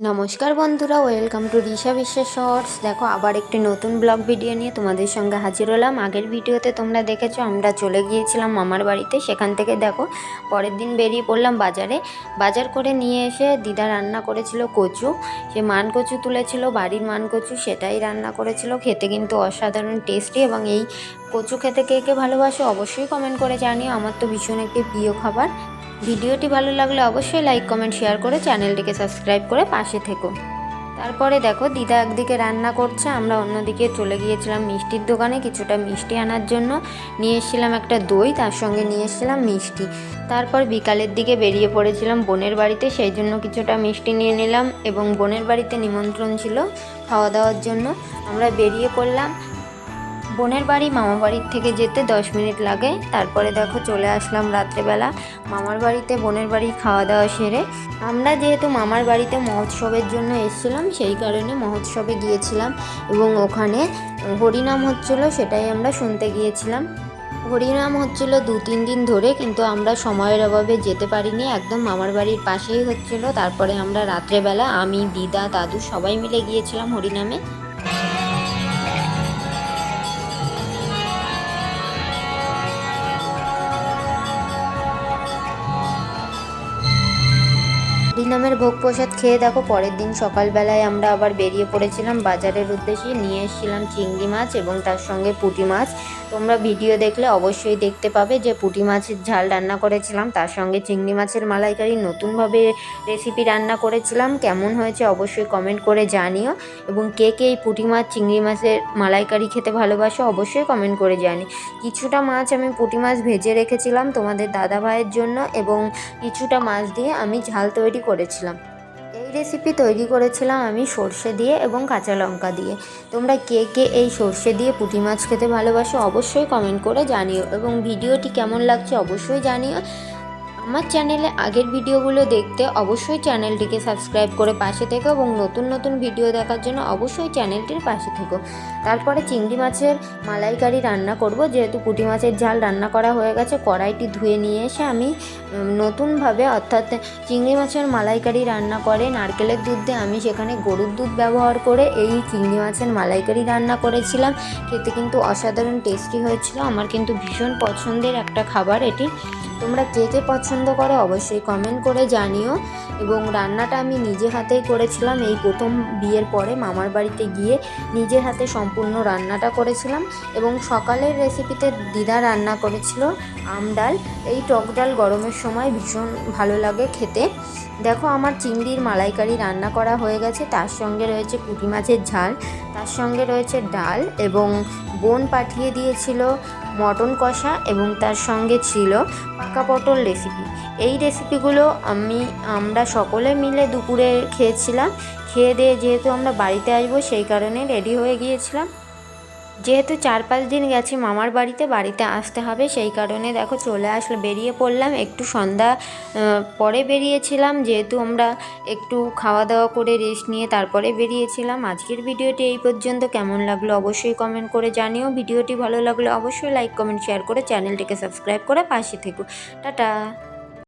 নমস্কার বন্ধুরা, welcome to Risha বিশ্বাস শর্টস দেখো, আবার একটি নতুন ব্লগ ভিডিও নিয়ে তোমাদের সঙ্গে হাজির হলাম। আগের ভিডিওতে তোমরা দেখেছ, আমরা চলে গিয়েছিলাম মামার বাড়িতে। সেখান থেকে দেখো, পরের দিন বেরিয়ে পড়লাম বাজারে। বাজার করে নিয়ে এসে দিদা রান্না করেছিল কচু। সে মান কচু তুলেছিল, বাড়ির মান কচু সেটাই রান্না করেছিল। খেতে কিন্তু অসাধারণ টেস্টি এবং এই কচু খেতে কে কে ভালোবাসো অবশ্যই কমেন্ট করে জানিও। আমার তো ভীষণ একটি প্রিয় খাবার। ভিডিওটি ভালো লাগলে অবশ্যই লাইক, কমেন্ট, শেয়ার করে চ্যানেলটিকে সাবস্ক্রাইব করে পাশে থেকো। তারপরে দেখো, দিদা একদিকে রান্না করছে, আমরা অন্যদিকে চলে গিয়েছিলাম মিষ্টির দোকানে কিছুটা মিষ্টি আনার জন্য। নিয়ে এসেছিলাম একটা দই, তার সঙ্গে নিয়ে এসেছিলাম মিষ্টি। তারপর বিকালের দিকে বেরিয়ে পড়েছিলাম বোনের বাড়িতে, সেই জন্য কিছুটা মিষ্টি নিয়ে নিলাম এবং বোনের বাড়িতে নিমন্ত্রণ ছিল খাওয়া দাওয়ার জন্য। আমরা বেরিয়ে পড়লাম বোনের বাড়ি মামা বাড়ির থেকে যেতে দশ মিনিট লাগে। তারপরে দেখো চলে আসলাম রাত্রেবেলা। মামার বাড়িতে বোনের বাড়ি খাওয়া দাওয়া সেরে। আমরা যেহেতু মামার বাড়িতে মহোৎসবের জন্য এসেছিলাম, সেই কারণে মহোৎসবে গিয়েছিলাম এবং ওখানে হরিনাম হচ্ছিল সেটাই আমরা শুনতে গিয়েছিলাম। হরিনাম হচ্ছিল দু, তিন দিন ধরে কিন্তু আমরা সময়ের অভাবে যেতে পারিনি। একদম মামার বাড়ির পাশেই হচ্ছিল। তারপরে আমরা রাত্রেবেলা আমি, দিদা, দাদু সবাই মিলে গিয়েছিলাম হরিনামে। হরিনামের ভোগ প্রসাদ খেয়ে দেখো, পরের দিন সকালবেলায় আমরা আবার বেরিয়ে পড়েছিলাম বাজারের উদ্দেশ্যে। নিয়ে এসেছিলাম চিংড়ি মাছ এবং তার সঙ্গে পুঁটি মাছ। তোমরা ভিডিও দেখলে অবশ্যই দেখতে পাবে যে পুঁটি মাছের ঝাল রান্না করেছিলাম, তার সঙ্গে চিংড়ি মাছের মালাইকারি নতুনভাবে রেসিপি রান্না করেছিলাম। কেমন হয়েছে অবশ্যই কমেন্ট করে জানিও। এবং কে কে এই পুঁটি মাছ, চিংড়ি মাছের মালাইকারি খেতে ভালোবাসো অবশ্যই কমেন্ট করে জানি। কিছুটা মাছ আমি পুঁটি মাছ ভেজে রেখেছিলাম তোমাদের দাদা ভাইয়ের জন্য এবং কিছুটা মাছ দিয়ে আমি ঝাল তৈরি করেছিলাম। এই রেসিপি তৈরি করেছিলাম আমি সর্ষে দিয়ে এবং কাঁচা লঙ্কা দিয়ে। তোমরা কে কে এই সর্ষে দিয়ে পুঁটি মাছ খেতে ভালোবাসো অবশ্যই কমেন্ট করে জানিও। এবং ভিডিওটি কেমন লাগছে অবশ্যই জানিও। আমার চ্যানেলে আগের ভিডিওগুলো দেখতে অবশ্যই চ্যানেলটিকে সাবস্ক্রাইব করে পাশে থেকো এবং নতুন নতুন ভিডিও দেখার জন্য অবশ্যই চ্যানেলটির পাশে থেকো। তারপরে চিংড়ি মাছের মালাইকারি রান্না করব। যেহেতু পুঁটি মাছের ঝাল রান্না করা হয়ে গেছে, কড়াইটি ধুয়ে নিয়ে এসে আমি নতুনভাবে অর্থাৎ চিংড়ি মাছের মালাইকারি রান্না করে নারকেলের দুধ দিয়ে আমি সেখানে গরুর দুধ ব্যবহার করে এই চিংড়ি মাছের মালাইকারি রান্না করেছিলাম। খেতে কিন্তু অসাধারণ টেস্টি হয়েছিল। আমার কিন্তু ভীষণ পছন্দের একটা খাবার এটি। তোমরা কে কে পছন্দ করো অবশ্যই কমেন্ট করে জানিও। এবং রান্নাটা আমি নিজে হাতেই করেছিলাম। এই প্রথম বিয়ের পরে মামার বাড়িতে গিয়ে নিজের হাতে সম্পূর্ণ রান্নাটা করেছিলাম। এবং সকালের রেসিপিতে দিদা রান্না করেছিল আম ডাল। এই টক ডাল গরমের সময় ভীষণ ভালো লাগে খেতে। দেখো আমার চিংড়ির মালাইকারি রান্না করা হয়ে গেছে। তার সঙ্গে রয়েছে পুঁটি মাছের ঝাল, তার সঙ্গে রয়েছে ডাল এবং বোন পাঠিয়ে দিয়েছিল মটন কষা এবং তার সঙ্গে ছিল পাকা পটল রেসিপি এই রেসিপিগুলো আমি, আমরা সকলে মিলে দুপুরে খেয়েছিলাম। খেয়ে দিয়ে যেহেতু আমরা বাড়িতে আসব, সেই কারণে রেডি হয়ে গিয়েছিলাম। যেহেতু চার পাঁচ দিন গেছি মামার বাড়িতে বাড়িতে আসতে হবে, সেই কারণে দেখো চলে আসলে বেরিয়ে পড়লাম। একটু সন্ধ্যা পরে বেরিয়েছিলাম, যেহেতু আমরা একটু খাওয়া দাওয়া করে রেস্ট নিয়ে তারপরে বেরিয়েছিলাম। আজকের ভিডিওটি এই পর্যন্ত। কেমন লাগল অবশ্যই কমেন্ট করে জানিও। ভিডিওটি ভালো লাগলে অবশ্যই লাইক কমেন্ট শেয়ার করে চ্যানেলটিকে সাবস্ক্রাইব করে পাশে থেকো। টাটা!